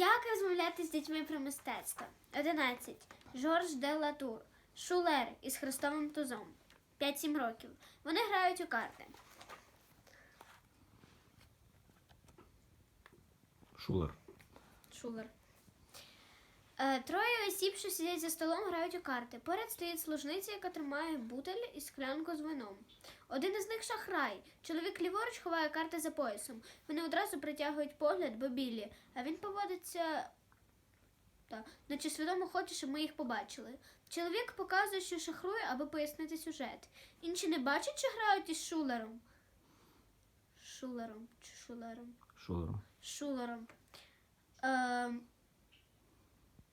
Як розмовляти з дітьми про мистецтво? 11. Жорж де Латур. Шулер із хрестовим тузом. 5-7 років. Вони грають у карти. Шулер. Шулер. Е, Троє осіб, що сидять за столом, грають у карти. Поряд стоїть служниця, яка тримає бутель і склянку з вином. Один із них шахрай. Чоловік ліворуч ховає карти за поясом. Вони одразу притягують погляд, бо білі, а він поводиться. Та, наче свідомо хоче, щоб ми їх побачили. Чоловік показує, що шахрує, аби пояснити сюжет. Інші не бачать, що грають із шулером. Шулером чи шулером. Шулером. Шулером.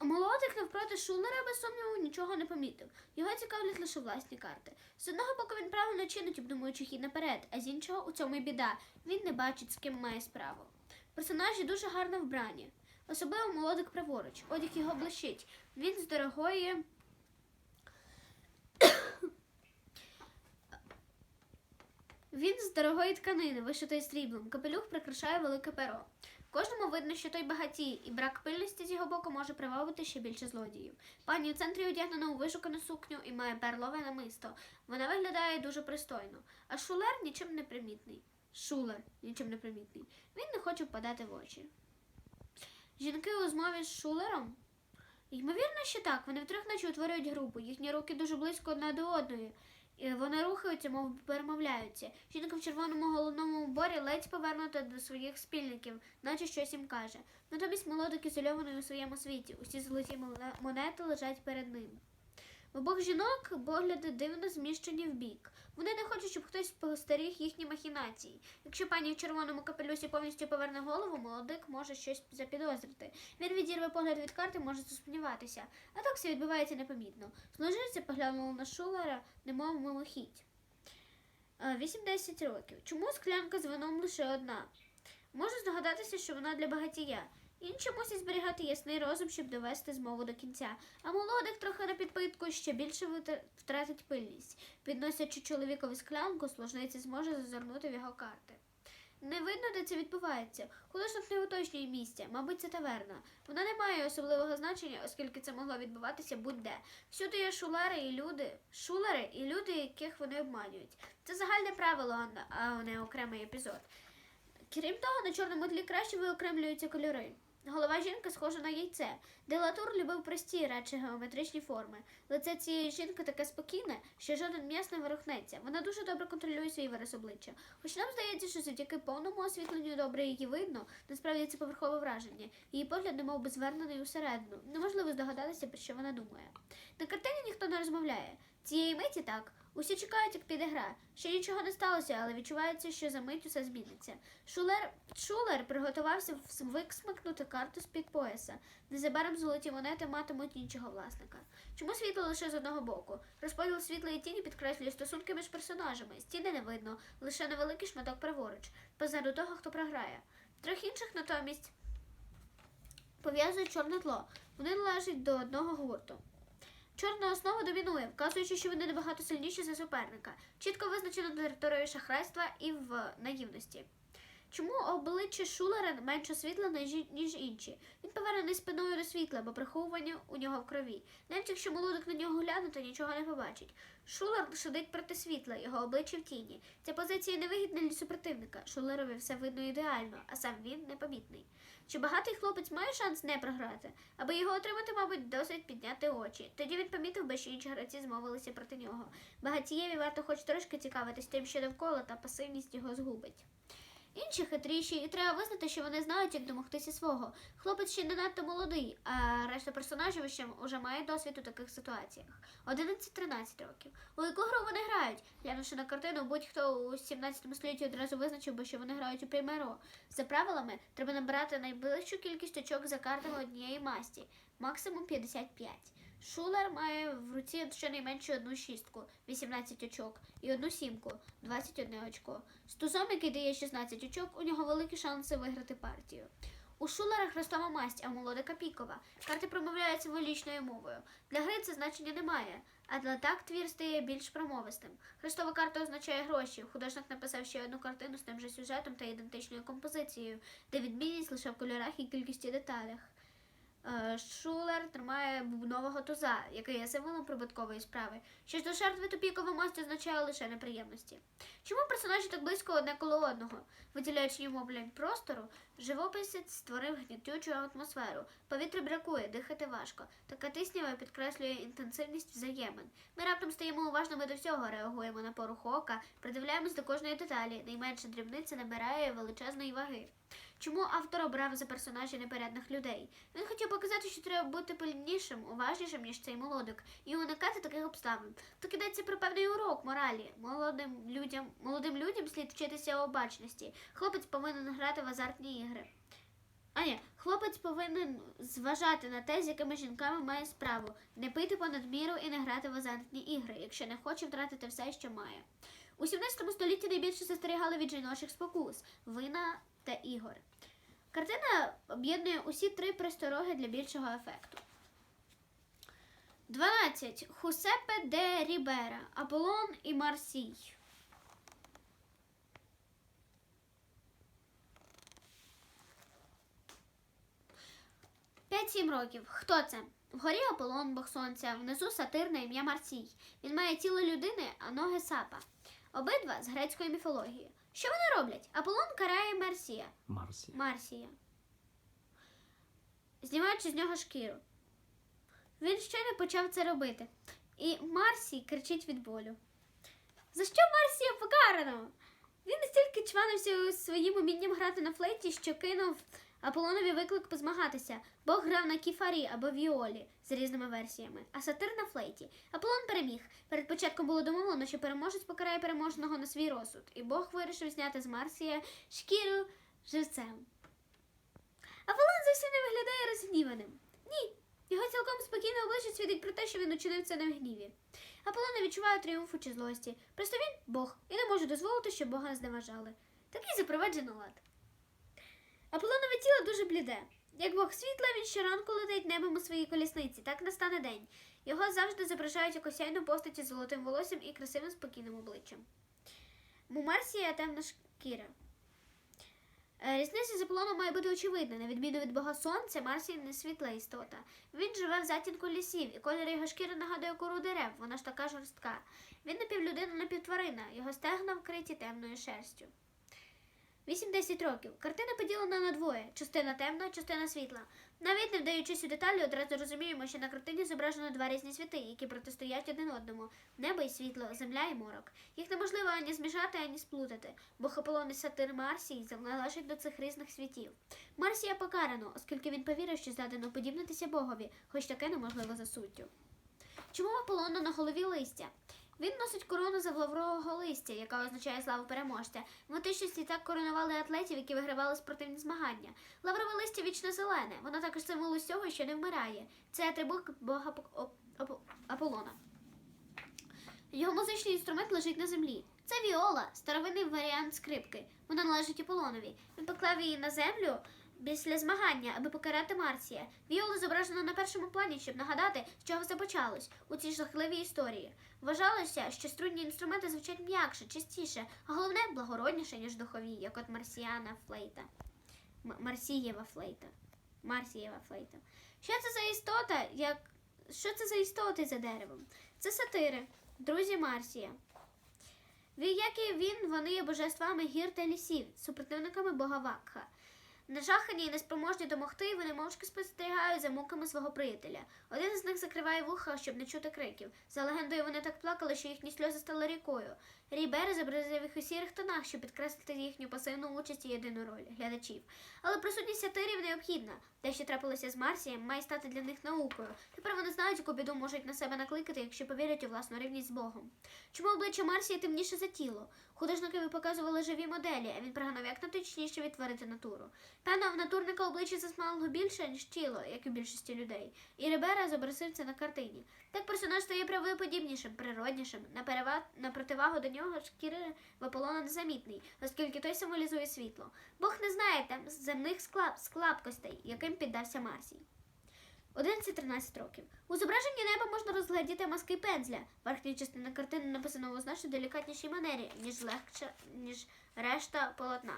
Молодик навпроти Шулера, без сумніву, нічого не помітив. Його цікавлять лише власні карти. З одного боку він правильно чинить, обдумуючи хід наперед, а з іншого у цьому й біда. Він не бачить, з ким має справу. Персонажі дуже гарно вбрані. Особливо молодик праворуч. Одяг його блищить. Він з дорогої. Він з дорогої тканини, вишитої сріблом. Капелюх прикрашає велике перо. Кожному видно, що той багатій, і брак пильності з його боку може привабити ще більше злодіїв. Пані у центрі одягнена у вишукану сукню і має перлове намисто. Вона виглядає дуже пристойно. А шулер нічим не примітний. Шулер нічим не примітний. Він не хоче впадати в очі. Жінки у змові з шулером? Ймовірно, що так. Вони втрьох наче утворюють групу. Їхні руки дуже близько одна до одної. Вони рухаються, мов перемовляються. Жінка в червоному головному уборі ледь повернута до своїх спільників, наче щось їм каже. Натомість молодик ізольований у своєму світі. Усі золоті монети лежать перед ним. В обох жінок погляди дивно зміщені в бік. Вони не хочуть, щоб хтось постеріг їхні махінації. Якщо пані в червоному капелюсі повністю поверне голову, молодик може щось запідозрити. Він відірве погляд від карти, може засумніватися. А так все відбувається непомітно. Служниця поглянула на Шулера, немов мимохідь. Е, 8-10 років. Чому склянка з вином лише одна? Можу здогадатися, що вона для багатія. Інші мусять зберігати ясний розум, щоб довести змову до кінця. А молодик трохи на підпитку ще більше втратить пильність. Підносячи чоловікові склянку, служниця зможе зазирнути в його карти. Не видно, де це відбувається. Художник не уточнює місця, мабуть, це таверна. Вона не має особливого значення, оскільки це могло відбуватися будь-де. Всюди є шулери і люди, шулери і люди, яких вони обманюють. Це загальне правило, а не окремий епізод. Крім того, на чорному тлі краще виокремлюються кольори. Голова жінки схожа на яйце. Делатур любив прості, радше геометричні форми. Лице цієї жінки таке спокійне, що жоден м'яс не ворухнеться. Вона дуже добре контролює свій вираз обличчя. Хоч нам здається, що завдяки повному освітленню добре її видно, насправді це поверхове враження. Її погляд немов би звернений усередину. Неможливо здогадатися, про що вона думає. На картині ніхто не розмовляє. Цієї миті так. Усі чекають, як піде гра. Ще нічого не сталося, але відчувається, що за мить усе зміниться. Шулер, Шулер приготувався виксмикнути карту з-під пояса. Незабаром золоті монети матимуть іншого власника. Чому світло лише з одного боку? Розподіл світла і тіні підкреслює стосунки між персонажами. Стіни не видно, лише невеликий шматок праворуч, позаду того, хто програє. Трьох інших натомість пов'язує чорне тло. Вони належать до одного гурту. Чорна основа домінує, вказуючи, що вони набагато сильніші за суперника, чітко визначено територію шахрайства і в наївності. Чому обличчя Шулера менш освітлене, ніж інші? Він повернений спиною до світла, бо приховування у нього в крові. Навіть якщо молодик на нього гляне, то нічого не побачить. Шулер сидить проти світла, його обличчя в тіні. Ця позиція невигідна для супротивника. Шулерові все видно ідеально, а сам він непомітний. Чи багатий хлопець має шанс не програти? Аби його отримати, мабуть, досить підняти очі. Тоді він помітив би, що інші гравці змовилися проти нього. Багатієві варто хоч трошки цікавитись тим, що довкола, та пасивність його згубить. Інші хитріші, і треба визнати, що вони знають, як домогтися свого. Хлопець ще не надто молодий, а решта персонажів ще вже має досвід у таких ситуаціях. 11-13 років. У яку гру вони грають? Глянувши на картину, будь-хто у 17 столітті одразу визначив би, що вони грають у примеро. За правилами, треба набирати найближчу кількість очок за картами однієї масті, максимум 55. Шулер має в руці щонайменше одну шістку 18 очок і одну сімку 21 очко. З який дає 16 очок, у нього великі шанси виграти партію. У Шулера хрестова масть, а молодика пікова. Карти промовляють символічною мовою. Для гри це значення немає, а для так твір стає більш промовистим. Хрестова карта означає гроші. Художник написав ще одну картину з тим же сюжетом та ідентичною композицією, де відмінність лише в кольорах і кількості деталях. Е, Шулер тримає бубнового туза, який є символом прибуткової справи. Що ж до жертви то пікова масть означає лише неприємності. Чому персонажі так близько одне коло одного? Виділяючи йому блядь, простору, живописець створив гнітючу атмосферу. Повітря бракує, дихати важко. Така тиснява підкреслює інтенсивність взаємин. Ми раптом стаємо уважними до всього, реагуємо на порух ока, придивляємось до кожної деталі. Найменша дрібниця набирає величезної ваги. Чому автор обрав за персонажі непорядних людей? Він хотів показати, що треба бути пильнішим, уважнішим, ніж цей молодик, і уникати таких обставин. Тут йдеться про певний урок моралі. Молодим людям, молодим людям слід вчитися обачності. Хлопець повинен грати в азартні ігри. А ні, хлопець повинен зважати на те, з якими жінками має справу, не пити понад міру і не грати в азартні ігри, якщо не хоче втратити все, що має. У 17 столітті найбільше застерігали від жіночих спокус, вина та ігор. Картина об'єднує усі три пристороги для більшого ефекту. 12. Хусепе де Рібера, Аполлон і Марсій. П'ять-сім років. Хто це? Вгорі Аполлон, бог сонця, внизу сатир на ім'я Марсій. Він має тіло людини, а ноги сапа. Обидва з грецької міфології. Що вони роблять? Аполлон карає Марсія. Марсі. Марсія. Знімаючи з нього шкіру. Він ще не почав це робити. І Марсій кричить від болю. За що Марсія покарано? Він настільки чванився своїм умінням грати на флейті, що кинув Аполлонові виклик позмагатися. Бог грав на кіфарі або віолі з різними версіями, а сатир на флейті. Аполлон переміг. Перед початком було домовлено, що переможець покарає переможеного на свій розсуд, і Бог вирішив зняти з Марсія шкіру живцем. Аполлон зовсім не виглядає розгніваним. Ні, його цілком спокійне обличчя свідить про те, що він учинив це не в гніві. Аполлон не відчуває тріумфу чи злості. Просто він Бог і не може дозволити, щоб Бога зневажали. Такий запроваджено лад. Аполлонове тіло дуже бліде. Як Бог світла, він щоранку летить небом у своїй колісниці, так настане день. Його завжди зображають як осяйну постаті з золотим волоссям і красивим спокійним обличчям. У Марсія темна шкіра. Е, Різниця з Аполлоном має бути очевидна. На відміну від Бога Сонця, Марсій не світла істота. Він живе в затінку лісів, і колір його шкіри нагадує кору дерев, вона ж така жорстка. Він напівлюдина, напівтварина, його стегна вкриті темною шерстю. 8-10 років. Картина поділена на двоє: частина темна, частина світла. Навіть не вдаючись у деталі, одразу розуміємо, що на картині зображено два різні світи, які протистоять один одному: небо і світло, земля і морок. Їх неможливо ані змішати, ані сплутати, бо Аполлон і сатир Марсій належать до цих різних світів. Марсія покарано, оскільки він повірив, що здатен уподібнитися Богові, хоч таке неможливо за суттю. Чому в Аполлона на голові листя? Він носить корону з лаврового листя, яка означає славу переможця. В античності так коронували атлетів, які вигравали спортивні змагання. Лаврове листя вічно зелене, воно також символ усього, що не вмирає. Це атрибут бога Ап- Ап- Ап- Аполлона. Його музичний інструмент лежить на землі. Це віола, старовинний варіант скрипки. Вона належить Аполлонові. Він поклав її на землю після змагання, аби покарати Марсія. Віола зображена на першому плані, щоб нагадати, з чого все почалось у цій жахливій історії. Вважалося, що струнні інструменти звучать м'якше, чистіше, а головне благородніше, ніж духові, як от Марсіана флейта. Марсієва флейта. Марсієва флейта. Що це за істота? Як... Що це за істоти за деревом? Це сатири, друзі Марсія. Як і він, вони є божествами гір та лісів, супротивниками бога Вакха. Нажахані і неспроможні домогти, вони мовчки спостерігають за муками свого приятеля. Один з них закриває вуха, щоб не чути криків. За легендою, вони так плакали, що їхні сльози стали рікою. Рібер зобразив їх у сірих тонах, щоб підкреслити їхню пасивну участь і єдину роль глядачів. Але присутність сатирів необхідна. Те, що трапилося з Марсієм, має стати для них наукою. Тепер вони знають, яку біду можуть на себе накликати, якщо повірять у власну рівність з Богом. Чому обличчя Марсія темніше за тіло? Художникові показували живі моделі, а він прагнув як наточніше відтворити натуру. Певно, в натурника обличчя засмагло більше, ніж тіло, як і у більшості людей. І Рибера зобразив це на картині. Так персонаж стає правдоподібнішим, природнішим. На, на противагу до нього шкіри в Аполлона незамітний, оскільки той символізує світло. Бог не знає там земних склап... склапкостей, яким піддався Марсій. 11-13 років. У зображенні неба можна розглядіти маски пензля. Верхня частина картини написана у значно делікатнішій манері, ніж легче, ніж решта полотна.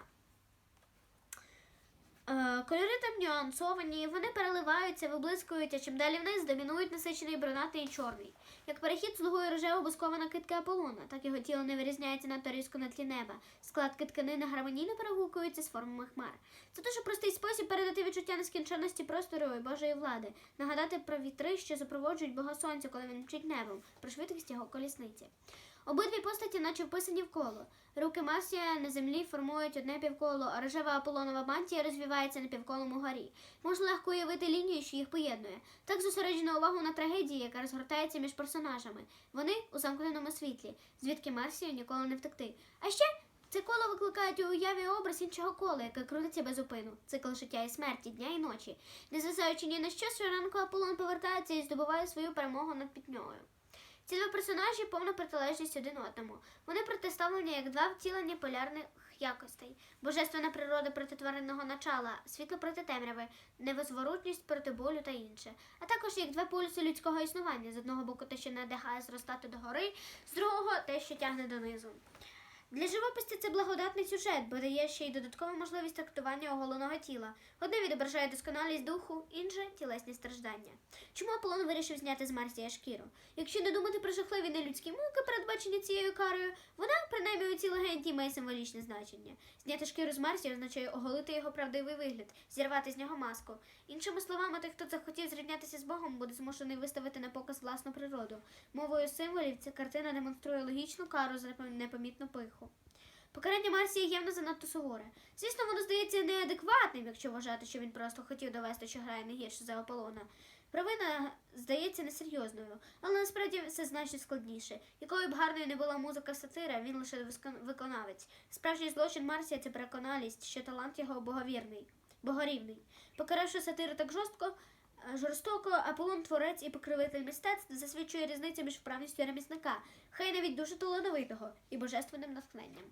Е, Кольори там нюансовані, вони переливаються, виблискують, а чим далі вниз домінують насичений брунатий і чорний. Як перехід слугує рожево бускована китка Аполлона, так його тіло не вирізняється надто різко на тлі неба. Складки тканини гармонійно перегукуються з формами хмар. Це дуже простий спосіб передати відчуття нескінченності простору і Божої влади, нагадати про вітри, що супроводжують Бога Сонця, коли він мчить небом, про швидкість його колісниці. Обидві постаті, наче вписані в коло. Руки Марсія на землі формують одне півколо, а рожева аполлонова мантія розвивається на півколом угорі. Можна легко уявити лінію, що їх поєднує. Так зосереджено увагу на трагедії, яка розгортається між персонажами. Вони у замкненому світлі, звідки Марсію ніколи не втекти. А ще це коло викликають у уяві образ іншого кола, яке крутиться без упину. Цикл життя і смерті, дня і ночі. Незважаючи ні на що, щоранку Аполлон повертається і здобуває свою перемогу над пітньою. Ці два персонажі повна протилежність один одному. Вони протиставлені як два втілення полярних якостей: божественна природа проти тваринного начала, світло проти темряви, невозворотність проти болю та інше. А також як два полюси людського існування: з одного боку те, що надихає зростати догори, з другого те, що тягне донизу. Для живописця це благодатний сюжет, бо дає ще й додаткову можливість трактування оголеного тіла. Одне відображає досконалість духу, інше тілесні страждання. Чому Аполлон вирішив зняти з Марсія шкіру? Якщо не думати про жахливі нелюдські муки, передбачені цією карою, вона, принаймні у цій легенді, має символічне значення. Зняти шкіру з Марсія означає оголити його правдивий вигляд, зірвати з нього маску. Іншими словами, той, хто захотів зрівнятися з Богом, буде змушений виставити на показ власну природу. Мовою символів ця картина демонструє логічну кару за непомітну пиху. Покарання Марсія явно занадто суворе. Звісно, воно здається неадекватним, якщо вважати, що він просто хотів довести, що грає не гірше за Аполлона. Провина здається несерйозною, але насправді все значно складніше. Якою б гарною не була музика сатира, він лише виконавець. Справжній злочин Марсія це переконалість, що талант його боговірний, богорівний. Покаравши сатиру так жорстко, жорстоко, Аполлон творець і покровитель мистецтв засвідчує різницю між вправністю ремісника, хай навіть дуже талановитого і божественним натхненням.